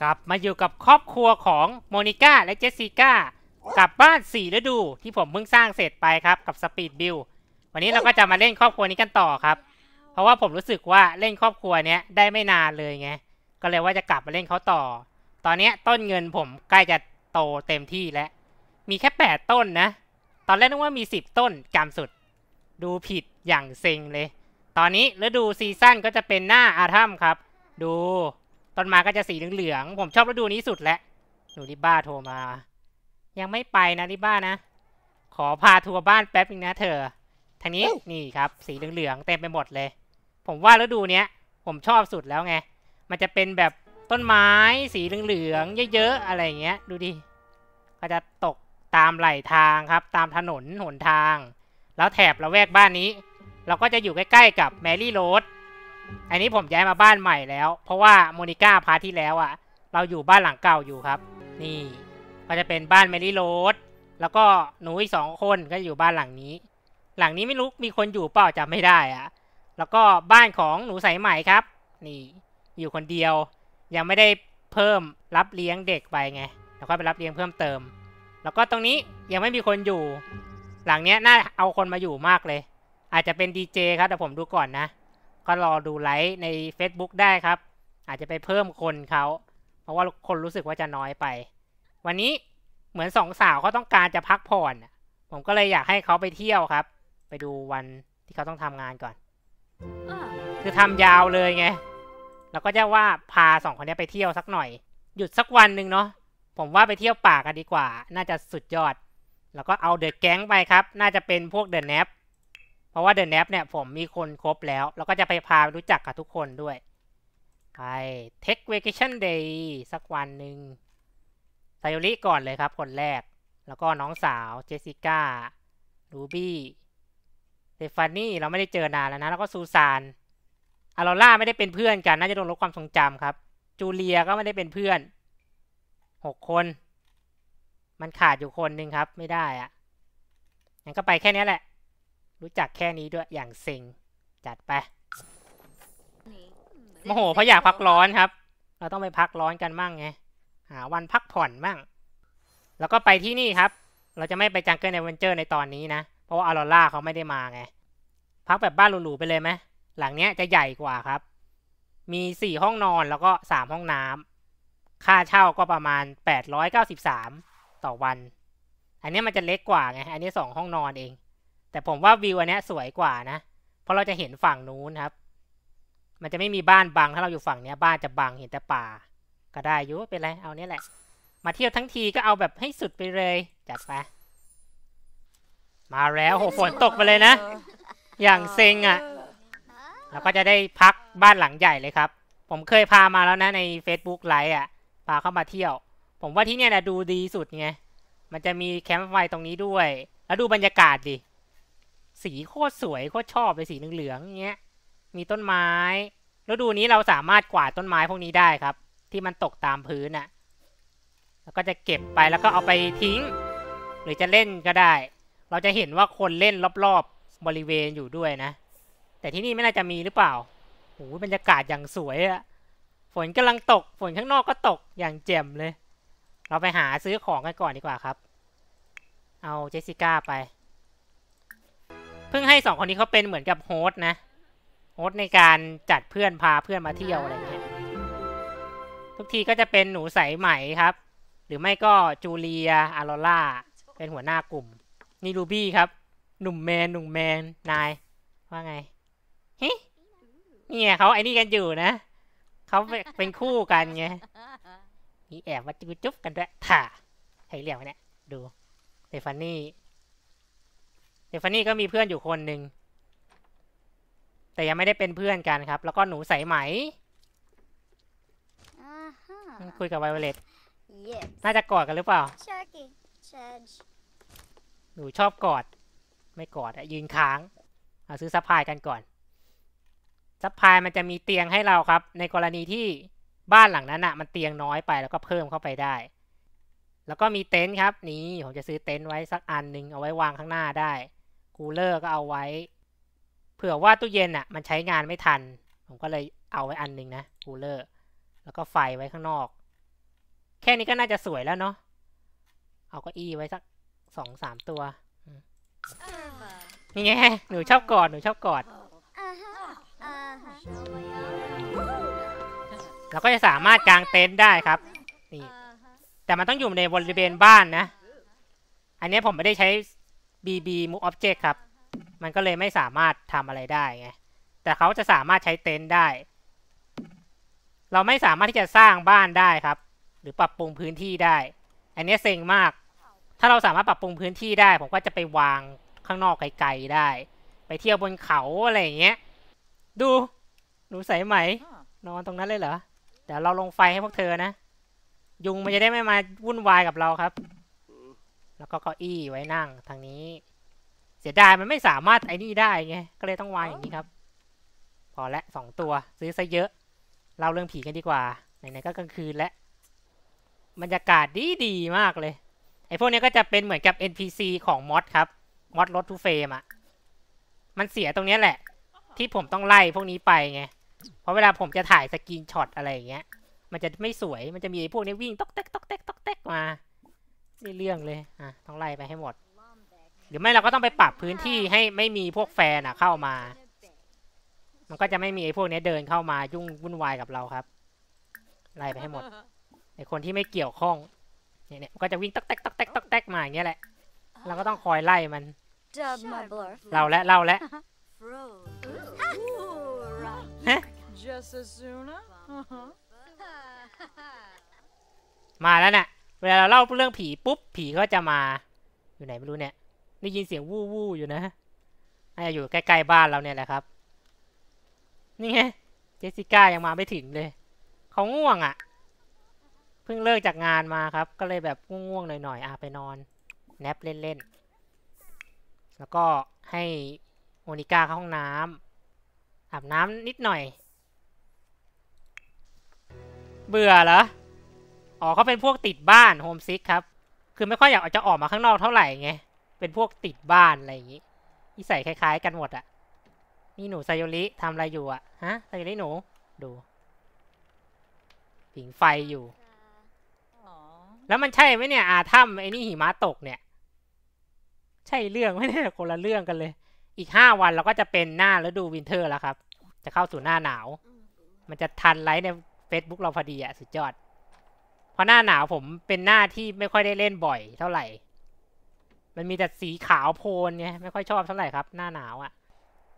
กลับมาอยู่กับครอบครัวของโมนิก้าและเจสสิก้ากลับบ้านสี่ฤดูที่ผมเพิ่งสร้างเสร็จไปครับกับสปีดบิลวันนี้เราก็จะมาเล่นครอบครัวนี้กันต่อครับ เพราะว่าผมรู้สึกว่าเล่นครอบครัวเนี้ยได้ไม่นานเลยไงก็เลยว่าจะกลับมาเล่นเขาต่อ ตอนเนี้ยต้นเงินผมใกล้จะโตเต็มที่แล้ว มีแค่แปดต้นนะ ตอนแรกนึกว่ามีสิบต้นจำสุด ดูผิดอย่างเซ็งเลย ตอนนี้ฤดูซีซั่นก็จะเป็นหน้าอาทัมครับ ดู ต้นไม้ก็จะสีเหลืองๆผมชอบฤดูนี้สุดแล้วหนูริบ้าโทรมา ยังไม่ไปนะริบ้านะ ขอพาทัวร์บ้านแป๊บนึงนะเธอทางนี้นี่ครับ สีเหลืองๆเต็มไปหมดเลย ผมว่าฤดูเนี้ย ผมชอบสุดแล้วไง มันจะเป็นแบบต้นไม้ สีเหลืองๆเยอะๆอะไรอย่างเงี้ย ดูดิก็จะตกตามไหลทางครับ ตามถนนหนทาง แล้วแถบละแวกบ้านนี้ เราก็จะอยู่ใกล้ๆกับแมรี่โรด อันนี้ผมย้ายมาบ้านใหม่แล้ว เพราะว่าโมนิก้าพาร์ทที่แล้วอะเราอยู่บ้านหลังเก่าอยู่ครับ นี่ก็จะเป็นบ้านแมรี่โรดแล้วก็หนูอีกสองคนก็อยู่บ้านหลังนี้ หลังนี้ไม่รู้มีคนอยู่เปล่าจำไม่ได้อะแล้วก็บ้านของหนูสายใหม่ครับ นี่อยู่คนเดียว ยังไม่ได้เพิ่มรับเลี้ยงเด็กไปไงแล้วก็ไปรับเลี้ยงเพิ่มเติม แล้วก็ตรงนี้ยังไม่มีคนอยู่ หลังเนี้ยน่าเอาคนมาอยู่มากเลย อาจจะเป็นดีเจครับแต่ผมดูก่อนนะ ก็รอดูไลฟ์ใน Facebook ได้ครับ อาจจะไปเพิ่มคนเขา เพราะว่าคนรู้สึกว่าจะน้อยไป วันนี้เหมือนสองสาวเขาต้องการจะพักผ่อน ผมก็เลยอยากให้เขาไปเที่ยวครับ ไปดูวันที่เขาต้องทำงานก่อน คือทำยาวเลยไง แล้วก็จะว่าพาสองคนนี้ไปเที่ยวสักหน่อย หยุดสักวันหนึ่งเนาะ ผมว่าไปเที่ยวป่ากันดีกว่า น่าจะสุดยอด แล้วก็เอาเดอะแก๊งไปครับ น่าจะเป็นพวกเดอะแนป ราะว่าเดอะแนปเนี่ยผมมีคนครบแล้ว แล้วก็จะไปพารู้จักกับทุกคนด้วยไปเทคเวกชั่นเดย์สักวันหนึ่งไซโอริก่อนเลยครับ คนแรก แล้วก็น้องสาวเจสสิก้ารูบี้เดฟานี่เราไม่ได้เจอนานแล้วนะ แล้วก็ซูซานอาร์ล่าไม่ได้เป็นเพื่อนกัน น่าจะโดนลบความทรงจำครับ จูเลียก็ไม่ได้เป็นเพื่อนหกคน มันขาดอยู่คนหนึ่งครับ ไม่ได้อะงั้นก็ไปแค่นี้แหละ รู้จักแค่นี้ด้วยอย่างเซ็งจัดไปโมโหเพราะอยากพักร้อนครับ เราต้องไปพักร้อนกันมั่งไงหาวันพักผ่อนมั่ง แล้วก็ไปที่นี่ครับ เราจะไม่ไปจังเกิลเอเวนเจอร์ในตอนนี้นะ เพราะว่าอารอล่าเขาไม่ได้มาไง พักแบบบ้านหรูๆไปเลยไหมหลังเนี้ยจะใหญ่กว่าครับ มีสี่ห้องนอนแล้วก็สามห้องน้ำค่าเช่าก็ประมาณแปดร้อยเก้าสิบสามต่อวัน อันนี้มันจะเล็กกว่าไง อันนี้สองห้องนอนเอง แต่ผมว่าวิวอันนี้สวยกว่านะ เพราะเราจะเห็นฝั่งนู้นครับ มันจะไม่มีบ้านบังถ้าเราอยู่ฝั่งเนี้ย บ้านจะบังเห็นแต่ป่า ก็ได้อยุเป็นไรเอาเนี้ยแหละ มาเที่ยวทั้งทีก็เอาแบบให้สุดไปเลยจัดไปมาแล้วโหฝนตกไปเลยนะ อย่างเซ็งอะแล้วก็จะได้พักบ้านหลังใหญ่เลยครับ ผมเคยพามาแล้วนะใน Facebook ไลฟ์อะ พาเข้ามาเที่ยว ผมว่าที่เนี่ยนะดูดีสุดไง มันจะมีแคมป์ไฟตรงนี้ด้วย แล้วดูบรรยากาศดิ สีโคตรสวยโคตรชอบเลยสีเหลืองๆเงี้ย มีต้นไม้ แล้วดูนี้เราสามารถกวาดต้นไม้พวกนี้ได้ครับ ที่มันตกตามพื้นอะ แล้วก็จะเก็บไปแล้วก็เอาไปทิ้ง หรือจะเล่นก็ได้ เราจะเห็นว่าคนเล่นรอบๆบริเวณอยู่ด้วยนะ แต่ที่นี่ไม่น่าจะมีหรือเปล่าโหบรรยากาศอย่างสวยอะฝนกำลังตก ฝนข้างนอกก็ตกอย่างแจ่มเลย เราไปหาซื้อของกันก่อนดีกว่าครับ เอาเจสสิก้าไป เพิ่งให้สองคนนี้เขาเป็นเหมือนกับโฮส์นะ โฮส์ในการจัดเพื่อนพาเพื่อนมาเที่ยวอะไรเงี้ย ทุกทีก็จะเป็นหนูใสไหมครับ หรือไม่ก็จูเลียอารอล่า เป็นหัวหน้ากลุ่ม นี่รูบี้ครับ หนุ่มแมน หนุ่มแมน นาย ว่าไงเฮ้เนี่ยเขาไอ้นี่กันอยู่นะ เขาเป็นคู่กันไงมีแอบมาจุ๊บกันด้วยถ่าใครเรียกวะเนี่ย ดูเดฟานี่ เดฟานี่ก็มีเพื่อนอยู่คนหนึ่งแต่ยังไม่ได้เป็นเพื่อนกันครับ แล้วก็หนูใสไหมคุยกับไวโอเลต Yes. น่าจะกอดกันหรือเปล่า Chucky. Chudge. หนูชอบกอด ไม่กอดอะยืนค้างเอาซื้อซัพพลายกันก่อนซัพพลายมันจะมีเตียงให้เราครับ ในกรณีที่บ้านหลังนั้นอะมันเตียงน้อยไปแล้วก็เพิ่มเข้าไปได้ แล้วก็มีเต็นท์ครับ นี่ผมจะซื้อเต็นท์ไว้สักอันหนึ่งเอาไว้วางข้างหน้าได้ คูลเลอร์ก็เอาไว้ เผื่อว่าตู้เย็นอะมันใช้งานไม่ทัน ผมก็เลยเอาไว้อันหนึ่งนะคูลเลอร์ แล้วก็ไฟไว้ข้างนอก แค่นี้ก็น่าจะสวยแล้วเนาะ เอาก้าอี้ไว้สักสองสามตัว นี่ไง หนูชอบกอด หนูชอบกอด เราก็จะสามารถกางเต็นท์ได้ครับ นี่ แต่มันต้องอยู่ในบริเวณบ้านนะ อันนี้ผมไม่ได้ใช้ BB Move Object ครับ มันก็เลยไม่สามารถทำอะไรได้ไง แต่เขาจะสามารถใช้เต็นท์ได้ เราไม่สามารถที่จะสร้างบ้านได้ครับ หรือปรับปรุงพื้นที่ได้ อันนี้เซ็งมาก ถ้าเราสามารถปรับปรุงพื้นที่ได้ ผมก็จะไปวางข้างนอกไกลๆได้ ไปเที่ยวบนเขาอะไรอย่างเงี้ย ดูหนูใส่ไหม นอนตรงนั้นเลยเหรอ เดี๋ยวเราลงไฟให้พวกเธอนะ ยุงมันจะได้ไม่มาวุ่นวายกับเราครับ แล้วก็เก้าอี้ไว้นั่งทางนี้ เสียดายมันไม่สามารถไอ้นี่ได้ไงก็เลยต้องวางอย่างนี้ครับ พอละสองตัวซื้อซะเยอะเราเรื่องผีกันดีกว่าไหนๆก็กลางคืนแล้วบรรยากาศดีดีๆมากเลยไอ้พวกนี้ก็จะเป็นเหมือนกับ NPC ของมอดครับมอดรถทูเฟมอะมันเสียตรงนี้แหละ ที่ผมต้องไล่พวกนี้ไปไงเพราะเวลาผมจะถ่ายสกรีนช็อตอะไรอย่างเงี้ย มันจะไม่สวยมันจะมีไอ้พวกนี้วิ่งตอกแตกตอกแตกตอกแตกมา นี่เรื่องเลยอะต้องไล่ไปให้หมด หรือไม่เราก็ต้องไปปรับพื้นที่ให้ไม่มีพวกแฟนอะเข้ามา มันก็จะไม่มีไอ้พวกนี้เดินเข้ามายุ่งวุ่นวายกับเราครับ ไล่ไปให้หมดไอ้คนที่ไม่เกี่ยวข้องเนี่ยเนี่ยมันก็จะวิ่งตอกแตกตอกแตกตอกแตกมาอย่างเงี้ยแหละ เราก็ต้องคอยไล่มัน Dub my bluff. เราและเราและ Just as soon, uh-huh. มาแล้วน่ะ เวลาเราเล่าเรื่องผีปุ๊บผีก็จะมาอยู่ไหนไม่รู้เนี่ยได้ยินเสียงวู้วู้อยู่นะน่าจะอยู่ใกล้ๆบ้านเราเนี่ยแหละครับ นี่ไงเจสสิก้ายังมาไม่ถึงเลยเขาง่วงอะ่ะ เพิ่งเลิกจากงานมาครับ ก็เลยแบบง่วงๆหน่อยๆอะไปนอนแนปเล่นๆแล้วก็ให้โมนิก้าเข้าห้องน้ำอาบน้ำนิดหน่อย เบื่อเหรอ อ๋อเขาเป็นพวกติดบ้านโฮมซิกครับ คือไม่ค่อยอยากจะออกมาข้างนอกเท่าไหร่ไง เป็นพวกติดบ้านอะไรอย่างงี้นิสัยคล้าย ๆ กันหมดอะนี่หนูไซโยริทำอะไรอยู่อะฮะไซโยริหนู ดูผิงไฟอยู่ Aw. แล้วมันใช่ไหมเนี่ย อาถ้ำไอ้นี่หิมะตกเนี่ย ใช่เรื่องไหมเนี่ยคนละเรื่องกันเลย อีกห้าวันเราก็จะเป็นหน้าฤดูวินเทอร์แล้วครับ จะเข้าสู่หน้าหนาว มันจะทันไลฟ์ใน Facebook เราพอดีอะสุดยอดเพ ราะหน้าหนาวผมเป็นหน้าที่ไม่ค่อยได้เล่นบ่อยเท่าไหร่ มันมีแต่สีขาวโพลนไงไม่ค่อยชอบเท่าไหร่ครับ หน้าหนาวอะ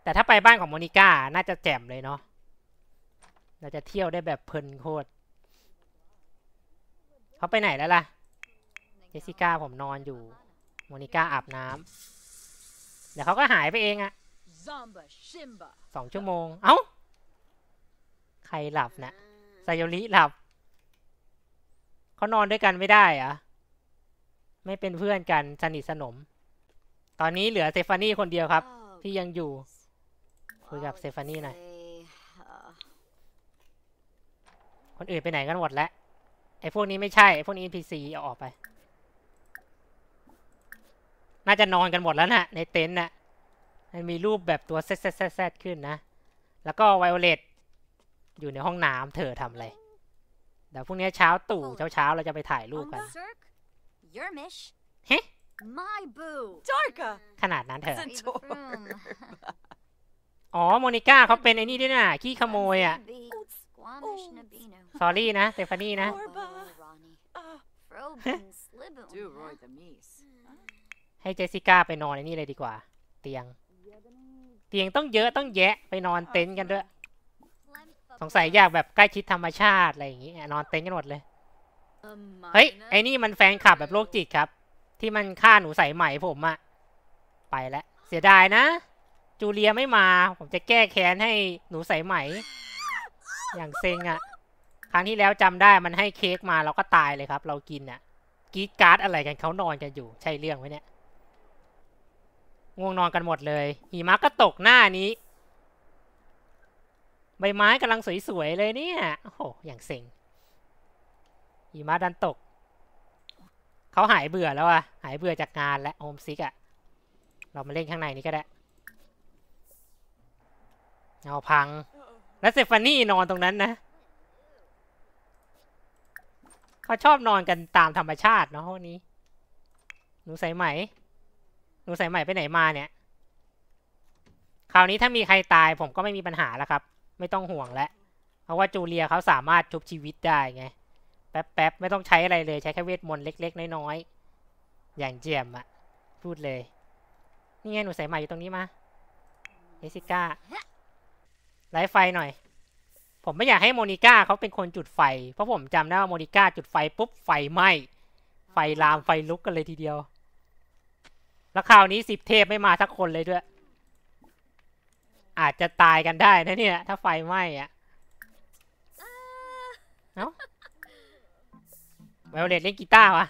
แต่ถ้าไปบ้านของโมนิก้าน่าจะแจ่มเลยเนาะเราจะเที่ยวได้แบบเพลินโคตรเขาไปไหนแล้วล่ะ เจสสิก้าผมนอนอยู่ โมนิก้าอาบน้ำเดี๋ยวเขาก็หายไปเองอะ Zamba Shimba. สองชั่วโมง เอ้า ใครหลับนะไซโยริหลับ เขานอนด้วยกันไม่ได้เหรอะไม่เป็นเพื่อนกันสนิทสนม ตอนนี้เหลือเซฟานี่คนเดียวครับ ที่ยังอยู่ คุยกับเซฟานี่หน่อย Uh, คนอื่นไปไหนกันหมดแล้ว ไอ้พวกนี้ไม่ใช่ ไอ้พวกนี้ NPC เอาออกไป น่าจะนอนกันหมดแล้วนะในเต็นท์น่ะมันมีรูปแบบตัวแซดแซดแซดแซดขึ้นนะ แล้วก็ไวโอเลตอยู่ในห้องน้ำเธอทำอะไร เดี๋ยวพรุ่งนี้เช้าตู่เช้าเช้าๆเราจะไปถ่ายรูปกัน Cirque, your mish. Heh? My boo. Darka. ขนาดนั้นเถอะ It's a door. อ๋อ โมนิก้าเขาเป็นไอ้นี่ด้วยนะขี้ขโมยอะ Squamish Nabino. สอรี่นะเซฟานี่นะ Orba. Ronnie. Uh, Frobin Slibun. do Roy the Meese. ให้เจสสิก้าไปนอนไอ้นี่เลยดีกว่า เตียง เตียงต้องเยอะต้องแยะไปนอนเต็นท์กันด้วย สงสัยอยากแบบใกล้ชิดธรรมชาติอะไรอย่างงี้นอนเต็นท์กันหมดเลย เฮ้ย ไอ้นี่มันแฟนคลับแบบโรคจิตครับ ที่มันฆ่าหนูใส่ไหมผมอะไปแล้ว เสียดายนะ จูเลียไม่มา ผมจะแก้แค้นให้หนูใส่ไหมอย่างเซ็งอะครั้งที่แล้วจำได้มันให้เค้กมาเราก็ตายเลยครับ เรากินอะกรีดการ์ดอะไรกันเขานอนกันอยู่ ใช่เรื่องไหมเนี่ยง่วงนอนกันหมดเลยหิมะก็ตกหน้านี้ ใบไม้กำลังสวยๆเลยเนี่ย โอ้โห อย่างเซ็งหิมะดันตก เขาหายเบื่อแล้วอะหายเบื่อจากงานและโฮมซิกอะเรามาเล่นข้างในนี้ก็ได้ เอาพัง แล้วเซฟานี่นอนตรงนั้นนะ เขาชอบนอนกันตามธรรมชาติเนาะห้องนี้ หนูใส่ไหม หนูใส่ไหมไปไหนมาเนี่ย คราวนี้ถ้ามีใครตายผมก็ไม่มีปัญหาแล้วครับ ไม่ต้องห่วงแล้วเพราะว่าจูเลียเขาสามารถชุบชีวิตได้ไง แป๊บๆ ไม่ต้องใช้อะไรเลย ใช้แค่เวทมนต์เล็ก ๆ น้อยๆ อย่างเจียมอะพูดเลย นี่ไงหนูใส่ใหม่อยู่ตรงนี้มาเอซิก้าไลฟ์ไฟหน่อย ผมไม่อยากให้โมนิก้าเขาเป็นคนจุดไฟ เพราะผมจำได้ว่าโมนิก้าจุดไฟปุ๊บไฟไหม้ ไฟลามไฟลุกกันเลยทีเดียว แล้วคราวนี้สิบเทพไม่มาสักคนเลยด้วย อาจจะตายกันได้นะเนี่ย ถ้าไฟไหม้อะเอ้าไวโอเลตเล่นกีตาร์วะ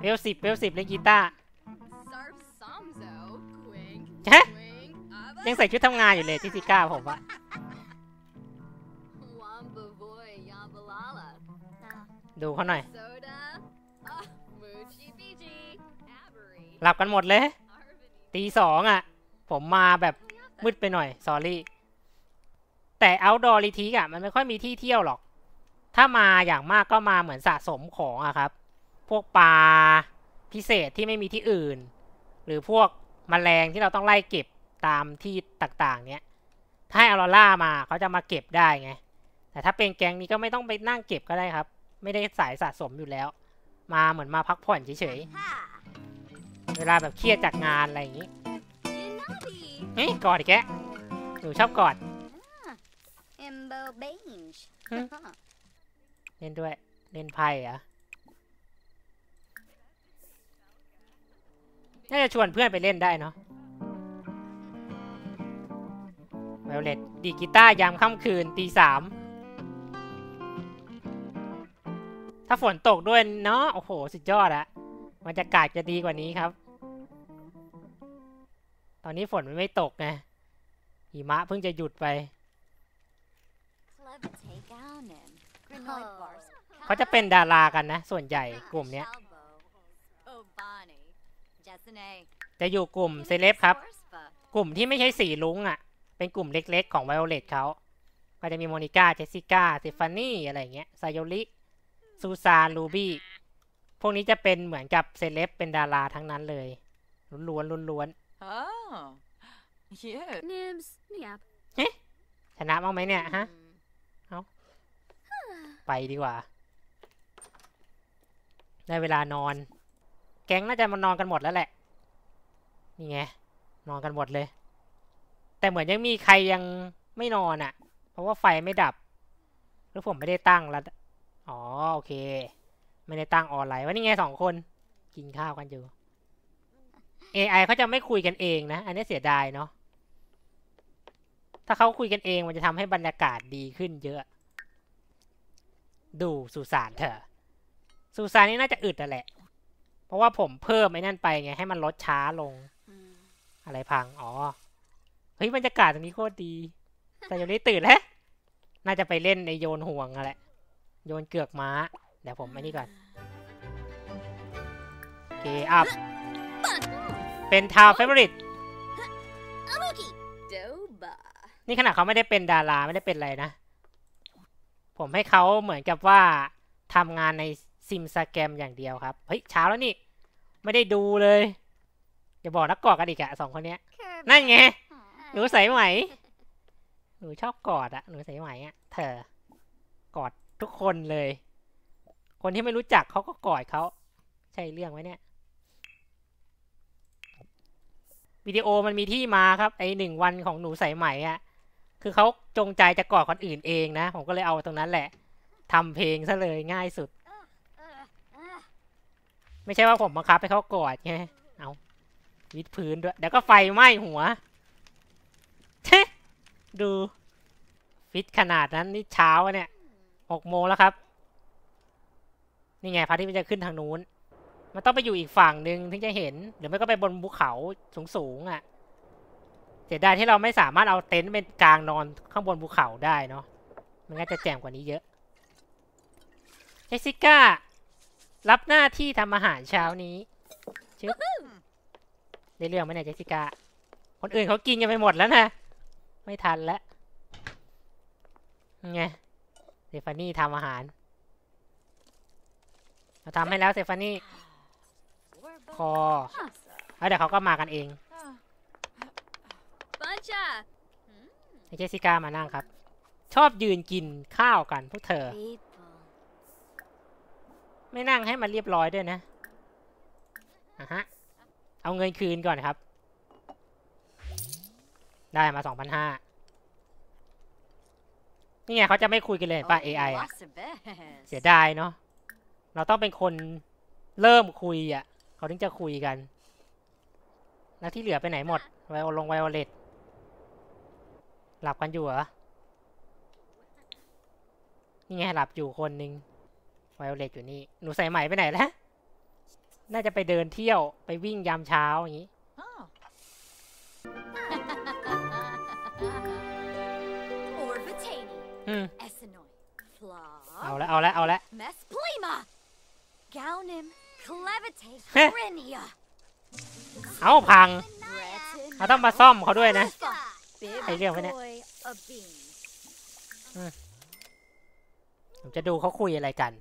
เวลสิบเวลสิบเล่นกีตาร์ Sarf Samzo, Quing, Hả? Quing, ยังใส่ชุดทำงานอยู่เลยที่ซิก้าผมอะ Wamba Boy, Yambalala, ดูเขาหน่อย Soda, ah, Moochie Fiji, Avery, หลับกันหมดเลย Arvini, ตีสองอะ ผมมาแบบมืดไปหน่อยสอรี่แต่ outdoor r e t r e a t อะมันไม่ค่อยมีที่เที่ยวหรอก ถ้ามาอย่างมากก็มาเหมือนสะสมของอะครับ พวกปลาพิเศษที่ไม่มีที่อื่น หรือพวกมแมลงที่เราต้องไล่เก็บตามที่ต่างๆ เนี้ยถ้าให้ออรร่ามาเขาจะมาเก็บได้ไง แต่ถ้าเป็นแก๊งนี้ก็ไม่ต้องไปนั่งเก็บก็ได้ครับ ไม่ได้สายสะสมอยู่แล้ว มาเหมือนมาพักผ่อนเฉยๆ เวลาแบบเครียดจากงานอะไรอย่างนี้ เฮ้ยกอดอีกแกหนูชอบกอด Imbo Bange. Hmm. เล่นด้วย เล่นไพ่เหรอะน่าจะชวนเพื่อนไปเล่นได้เนาะไวโอเลตดีดกีตาร์ยามค่ำคืนตีสามถ้าฝนตกด้วยเนาะโอ้โห สุดยอดอะบรรยากาศจะดีกว่านี้ครับ ตอนนี้ฝนมันไม่ตกไงหิมะเพิ่งจะหยุดไป Clever take on him. Granoid bars. เขาจะเป็นดารากันนะ ส่วนใหญ่กลุ่มเนี้ย Shalbo. Oh, Bonnie. Jessene. จะอยู่กลุ่มเซเลบครับ Scorspa. กลุ่มที่ไม่ใช่สีลุ้งอะ เป็นกลุ่มเล็กๆ ของไวโอเลตเขา ก็จะมีโมนิก้า เจสสิก้าเซฟานี่ อะไรอย่างเงี้ยไซโยลิซูซานลูบี้ พวกนี้จะเป็นเหมือนกับเซเลบเป็นดาราทั้งนั้นเลยล้วนๆล้วน Oh. Yeah. Nibs, Nyap. ๆชนะบ้างไหมเนี่ยฮะ Hmm. ไปดีกว่า ได้เวลานอน แก๊งน่าจะมานอนกันหมดแล้วแหละ นี่ไง นอนกันหมดเลย แต่เหมือนยังมีใครยังไม่นอนอะ่ะ เพราะว่าไฟไม่ดับ หรือผมไม่ได้ตั้งแล้วอ๋อ โอเค ไม่ได้ตั้งออนไลน์ว่านี่ไงสองคน กินข้าวกันอยู่ AI เขาจะไม่คุยกันเองนะ อันนี้เสียดายเนาะ ถ้าเขาคุยกันเองมันจะทำให้บรรยากาศดีขึ้นเยอะ ดูสุสานเถอะสุสานนี่น่าจะอึดอะแหละ เพราะว่าผมเพิ่มไอ้นั่นไปไง ให้มันลดช้าลง อะไรพัง อ๋อ เฮ้ยบรรยากาศตรงนี้โคตรดี แต่ยังไม่ตื่นแล้ว น่าจะไปเล่นในโยนห่วงอะแหละ โยนเกือกม้า เดี๋ยวผมไอ้นี่ก่อนโอเคอัพ เป็นทาวเฟเวอริต Amuki. Doba. นี่ขนาดเขาไม่ได้เป็นดาราไม่ได้เป็นอะไรนะ ผมให้เขาเหมือนกับว่าทำงานในซิมสแกมอย่างเดียวครับ เฮ้ยเช้าแล้วนี่ ไม่ได้ดูเลยอย่าบอกนักกอดกันอีกอะสองคนเนี้ย นั่นไง หนูใส่ไหม หนูชอบกอดอะหนูใส่ไหมอะเธอกอดทุกคนเลย คนที่ไม่รู้จักเขาก็กอดเขา ใช่เรื่องไหมเนี่ย วิดีโอมันมีที่มาครับไอหนึ่งวันของหนูใส่ไหมอะคือเขาจงใจจะกอดคนอื่นเองนะ ผมก็เลยเอาตรงนั้นแหละทำเพลงซะเลยง่ายสุด ไม่ใช่ว่าผมบังคับให้เขากอดไงเอาวิดพื้นด้วยเดี๋ยวก็ไฟไหม้หัวเช่ดูฟิตขนาดนั้นนี่เช้าเนี่ยหกโมงแล้วครับ นี่ไงพระอาทิตย์มันจะขึ้นทางนู้น มันต้องไปอยู่อีกฝั่งหนึ่งถึงจะเห็น หรือไม่ก็ไปบนภูเขาสูงๆอะเสียดายที่เราไม่สามารถเอาเต็นท์เป็นกลางนอนข้างบนภูเขาได้เนาะมันก็จะแจ่มกว่านี้เยอะเจสิก้า รับหน้าที่ทำอาหารเช้านี้ชึบได้เรื่องไหมเนี่ยเจสิก้า คนอื่นเขากินกันไปหมดแล้วนะ ไม่ทันแล้วไงเดฟานี่ทำอาหาร เราทำให้แล้วเซฟานี่ คอแล้วเดี๋ยวเขาก็มากันเอง Buncha. ให้เจสสิก้ามานั่งครับ ชอบยืนกินข้าวกันพวกเธอ People. ไม่นั่งให้มันเรียบร้อยด้วยนะอะฮะ เอาเงินคืนก่อนครับ ได้มาสองพันห้านี่ไงเขาจะไม่คุยกันเลยเห็นป่ะ AI อะ Lots of best. เสียดายเนาะ เราต้องเป็นคนเริ่มคุยอะ เขาถึงจะคุยกัน แล้วที่เหลือไปไหนหมด ไวโอลงไวโอเลตหลับกันอยู่เหรอ นี่ไงหลับอยู่คนหนึ่งไวโอเลตอยู่นี่ หนูใส่ไหมไปไหนแล้วน่าจะไปเดินเที่ยวไปวิ่งยามเช้าอย่างนี้ Oh. Orbatani. อืม Essenoi. Flaw. เอาละเอาละเอาละ Mesplema. Gaunim. Clevite. Heh. Grinia. เอาพัง Breton. เราต้องมาซ่อมเขาด้วยนะ Bib ไอ้เรื่องวะเนี่ย boy a bean. ผมจะดูเขาคุยอะไรกัน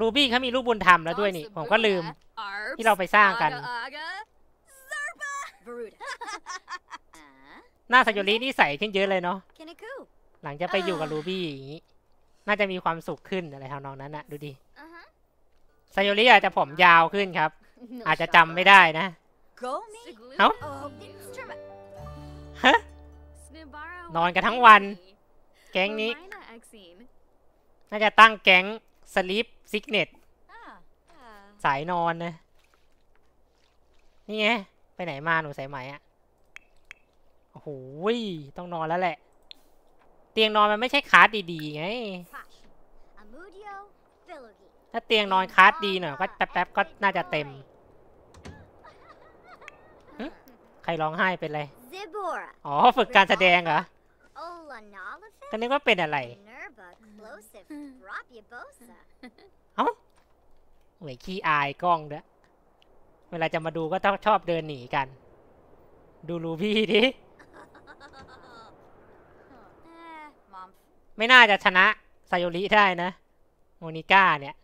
รูบี้เขามีลูกบุญธรรมแล้วด้วยนี่ ผมก็ลืม Arps. ที่เราไปสร้างกัน Aga aga. Veruda. uh, หน้าสยโรินี่ใสขึ้นเยอะเลยเนาะ Kiniku. หลังจากไปอยู่กับรูบี้อย่างนี้ น่าจะมีความสุขขึ้นอะไรทำนองนั้นนะดูดิ Uh-huh. สยโริอาจจะผมยาวขึ้นครับ อาจจะจำไม่ได้นะ Go me. Siglu- Áo. Oh, instrument. ฮะ Snibara นอนกันทั้งวัน Wani. แก๊งนี้ Lorina Exine. น่าจะตั้งแก๊งสลิปซิกเน็ต Ah. Uh, สายนอนนะ นี่ไง ไปไหนมาหนูสายไหมอะโอ้โหยต้องนอนแล้วแหละเตียงนอนมันไม่ใช่คาร์ดดีๆไง ถ้าเตียงนอนคาร์ดดีหน่อยก็แป๊บๆก็น่าจะเต็ม ใครร้องไห้เป็นไร อ๋อฝึกการแสดงเหรอ Olanolifin. ก็นึกว่าเป็นอะไร Nerva. Plosive. Rapia-bosa. เหวยขี้อายกล้องด้วย เวลาจะมาดูก็ต้องชอบเดินหนีกัน ดูรูพี่ดิ ไม่น่าจะชนะไซโยริได้นะ โมนิก้าเนี่ย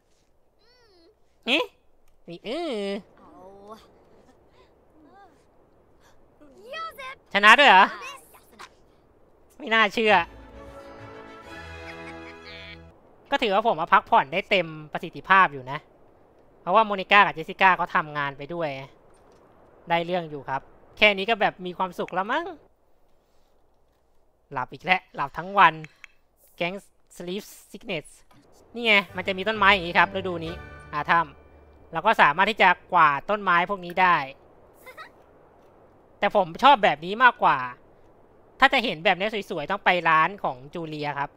เอ๊ะนี่เออ Oh. Use it. ชนะด้วยเหรอ This. ไม่น่าเชื่อ ก็ถือว่าผมมาพักผ่อนได้เต็มประสิทธิภาพอยู่นะ เพราะว่าโมนิก้ากับเจสสิก้าเขาทำงานไปด้วย ได้เรื่องอยู่ครับ แค่นี้ก็แบบมีความสุขแล้วมั้ง หลับอีกแล้ว หลับทั้งวัน แก๊ง sleep sickness นี่ไง มันจะมีต้นไม้อย่างนี้ครับฤดูนี้อาถ้ำเราก็สามารถที่จะกวาดต้นไม้พวกนี้ได้ แต่ผมชอบแบบนี้มากกว่า ถ้าจะเห็นแบบนี้สวยๆ ต้องไปร้านของจูเลียครับ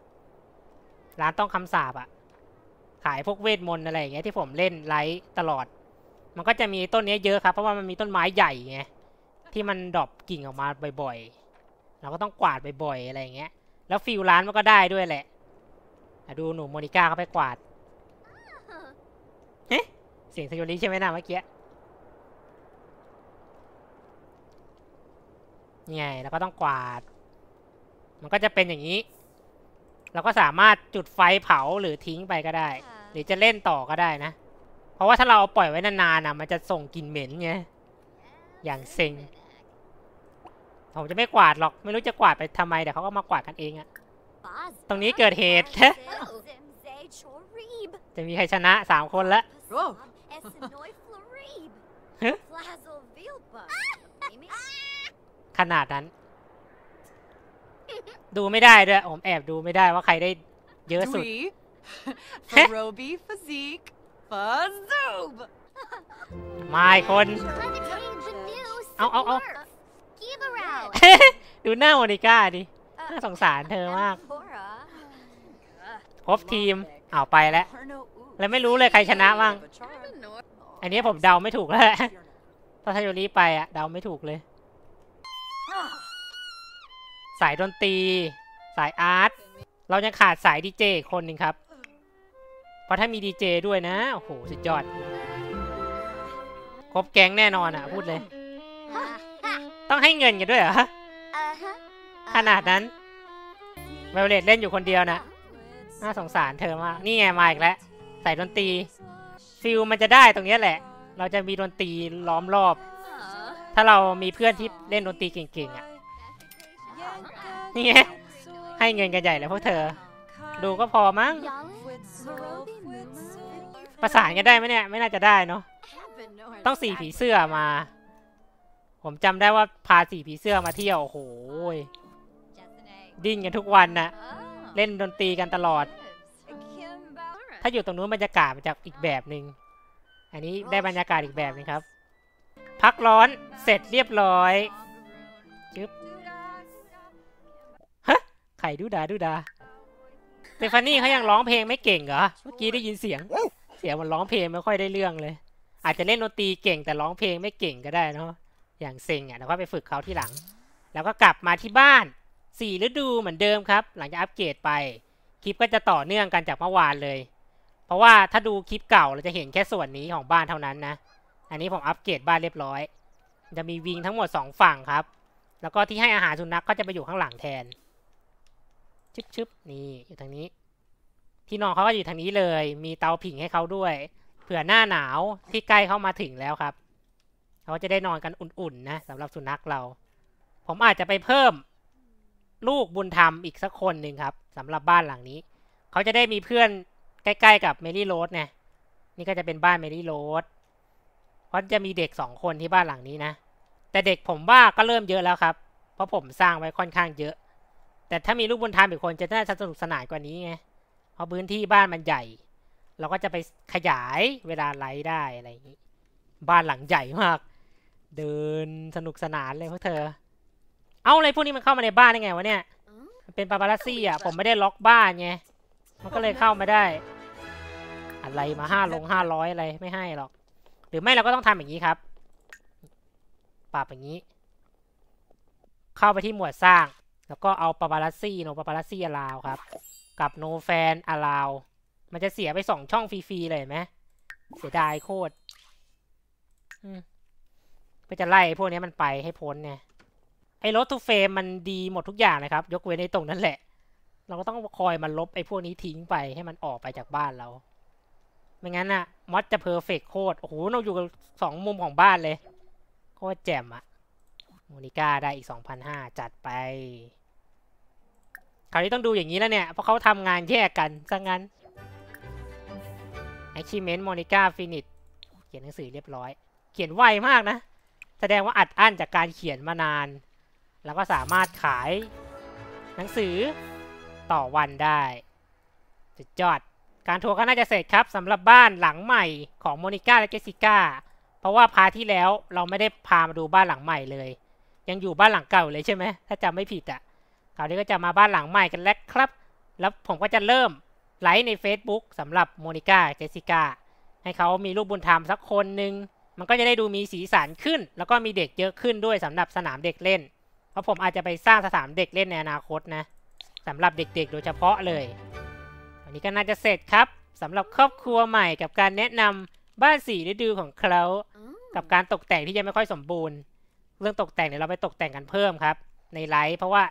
ร้านต้องคำสาบอะขายพวกเวทมนต์อะไรอย่างเงี้ยที่ผมเล่นไลฟ์ตลอด มันก็จะมีต้นนี้เยอะครับ เพราะว่ามันมีต้นไม้ใหญ่ไงที่มันดรอปกิ่งออกมาบ่อยๆ เราก็ต้องกวาดบ่อยๆ อะไรอย่างเงี้ย แล้วฟิลร้านมันก็ได้ด้วยแหละอะดูหนูโมนิก้าเขาไปกวาดเฮ้เสียงสโยริใช่ไหมนะเมื่อกี้นี่ไงแล้วก็ต้องกวาด มันก็จะเป็นอย่างนี้ เราก็สามารถจุดไฟเผาหรือทิ้งไปก็ได้ หรือจะเล่นต่อก็ได้นะ เพราะว่าถ้าเราเอาปล่อยไว้นานๆนะมันจะส่งกลิ่นเหม็นไง อย่างเซ็ง ผมจะไม่กวาดหรอก ไม่รู้จะกวาดไปทำไมแต่เขาก็มากวาดกันเองอะ Baz. ตรงนี้เกิดเหตุ Zimze chorib. จะมีใครชนะสามคนละ Whoa. Essenoi florib. Huh? Flazzle vilba. Mimi. ขนาดนั้น ดูไม่ได้ด้วย ผมแอบดูไม่ได้ว่าใครได้เยอะสุด Dwee. Heh. Farobi Physique. Fazoob. มาอีกคน Levitate the new Ow, ow, ow. Smurf. Give around. ดูหน้าโมนิก้าดิน่าสงสารเธอมาก Amphora. ครบทีมอ้าวไปแล้ว Arno Ooh. แล้วไม่รู้เลยใครชนะบ้าง Nor- อันนี้ผมเดาไม่ถูกแล้วแหละถ้าทาโยริไปอะเดาไม่ถูกเลย สายดนตรี สายอาร์ต เรายังขาดสายดีเจอีกคนหนึ่งครับ เพราะถ้ามีดีเจด้วยนะ โอ้โห สุดยอด ครบแก๊งแน่นอนอะพูดเลย ต้องให้เงินกันด้วยเหรอ Uh-huh. ขนาดนั้นไวโอเลตเล่นอยู่คนเดียวนะน่าสงสารเธอมาก นี่ไงมาอีกแล้ว ใส่ดนตรีฟิลมันจะได้ตรงเนี้ยแหละ เราจะมีดนตรีล้อมรอบ ถ้าเรามีเพื่อนที่เล่นดนตรีเก่งๆอะ นี่ไงให้เงินกันใหญ่เลยพวกเธอ ดูก็พอมั้ง ประสานกันได้ไหมเนี่ย ไม่น่าจะได้เนาะ ต้องสี่ผีเสื้อมา ผมจำได้ว่าพาสี่ผีเสื้อมาเที่ยว โอ้โหยดิ้นกันทุกวันนะเล่นดนตรีกันตลอด ถ้าอยู่ตรงนู้นบรรยากาศมันจะอีกแบบหนึ่ง อันนี้ได้บรรยากาศอีกแบบหนึงครับ พักร้อนเสร็จเรียบร้อยจึ๊บฮะไข่ดูดาดูดาสเตฟานี่เขายังร้องเพลงไม่เก่งเหรอ เมื่อกี้ได้ยินเสียง เสียงมันร้องเพลงไม่ค่อยได้เรื่องเลย อาจจะเล่นดนตรีเก่งแต่ร้องเพลงไม่เก่งก็ได้เนาะ อย่างเซ็งอะแล้วก็ไปฝึกเขาที่หลัง แล้วก็กลับมาที่บ้านสี่ฤดูเหมือนเดิมครับ หลังจากอัปเกรดไป คลิปก็จะต่อเนื่องกันจากเมื่อวานเลย เพราะว่าถ้าดูคลิปเก่าเราจะเห็นแค่ส่วนนี้ของบ้านเท่านั้นนะ อันนี้ผมอัปเกรดบ้านเรียบร้อย จะมีวิงทั้งหมดสองฝั่งครับ แล้วก็ที่ให้อาหารสุนัขก็จะไปอยู่ข้างหลังแทน ชึบชึบนี่อยู่ทางนี้ ที่นอนเขาก็อยู่ทางนี้เลย มีเตาผิงให้เขาด้วย เผื่อหน้าหนาวที่ใกล้เข้ามาถึงแล้วครับ เขาจะได้นอนกันอุ่นๆนะสำหรับสุนัขเรา ผมอาจจะไปเพิ่มลูกบุญธรรมอีกสักคนหนึ่งครับสำหรับบ้านหลังนี้ เขาจะได้มีเพื่อนใกล้ๆกับเมลี่โรสไงนี่ก็จะเป็นบ้านเมลี่โรสเพราะจะมีเด็กสองคนที่บ้านหลังนี้นะ แต่เด็กผมว่าก็เริ่มเยอะแล้วครับ เพราะผมสร้างไว้ค่อนข้างเยอะ แต่ถ้ามีลูกบุญธรรมอีกคนจะน่าจะสนุกสนานกว่านี้ไงเพราะพื้นที่บ้านมันใหญ่ เราก็จะไปขยายเวลาไลฟ์ได้อะไรอย่างนี้ บ้านหลังใหญ่มาก เดินสนุกสนานเลยพวกเธอ เอาอะไรพวกนี้มันเข้ามาในบ้านได้ไงวะเนี่ยมันเป็นปาปารัสซี่อะ ผมไม่ได้ล็อกบ้านไง มันก็เลยเข้ามาได้ อะไรมาห้าลงห้าร้อยอะไรไม่ให้หรอก หรือไม่เราก็ต้องทำอย่างนี้ครับ ปรับอย่างนี้ เข้าไปที่หมวดสร้าง แล้วก็เอาปาปารัสซี่โนปาปารัสซี่อลาวครับ กับโนแฟนอลาว มันจะเสียไปสองช่องฟรีๆเลยไหมเสียดายโคตร อืมก็จะไล่พวกนี้มันไปให้พ้นไงไอ้รถทูเฟรมมันดีหมดทุกอย่างเลยครับ ยกเว้นในตรงนั้นแหละ เราก็ต้องคอยมันลบไอ้พวกนี้ทิ้งไปให้มันออกไปจากบ้านเรา ไม่งั้นอะมอดจะเพอร์เฟกโคตรโอ้โหเราอยู่กับสองมุมของบ้านเลยโคตรแจ่มอะโมนิก้าได้อีกสองพันห้าจัดไปคราวนี้ต้องดูอย่างนี้แล้วเนี่ย เพราะเขาทำงานแยกกันซะงั้น Achievement Monica Finish เขียนหนังสือเรียบร้อย เขียนไวมากนะ แสดงว่าอัดอั้นจากการเขียนมานาน แล้วก็สามารถขาย หนังสือต่อวันได้สุดยอด การทัวร์ก็น่าจะเสร็จครับสำหรับบ้านหลังใหม่ของโมนิก้าและเจสิก้าเพราะว่าพาที่แล้วเราไม่ได้พามาดูบ้านหลังใหม่เลย ยังอยู่บ้านหลังเก่าเลยใช่ไหมถ้าจำไม่ผิดอะ่ะคราวนี้ก็จะมาบ้านหลังใหม่กันแล้วครับ แล้วผมก็จะเริ่มไลฟ์ใน Facebook สำหรับโมนิก้าเจสิก้าให้เขามีลูกบุญธรรมสักคนหนึ่ง มันก็จะได้ดูมีสีสันขึ้น แล้วก็มีเด็กเยอะขึ้นด้วยสำหรับสนามเด็กเล่น เพราะผมอาจจะไปสร้างสนามเด็กเล่นในอนาคตนะสำหรับเด็กๆ โดยเฉพาะเลยอันนี้ก็น่าจะเสร็จครับสำหรับครอบครัวใหม่กับการแนะนำบ้านสีฤดูของเขากับการตกแต่งที่ยังไม่ค่อยสมบูรณ์ เรื่องตกแต่งเดี๋ยวเราไปตกแต่งกันเพิ่มครับ ในไลฟ์เพราะว่า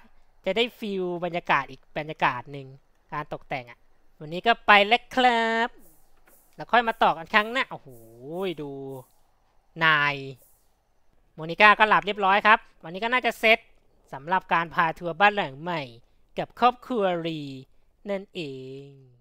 จะได้ฟิลบรรยากาศอีกบรรยากาศหนึ่งการตกแต่งอะ่ะ วันนี้ก็ไปแล้วครับ แล้วค่อยมาต่อกันครั้งหน้าโอ้โหดู นายโมนิก้าก็หลับเรียบร้อยครับ วันนี้ก็น่าจะเซตสำหรับการพาทัวร์บ้านหลังใหม่ กับครอบครัวรีนั่นเอง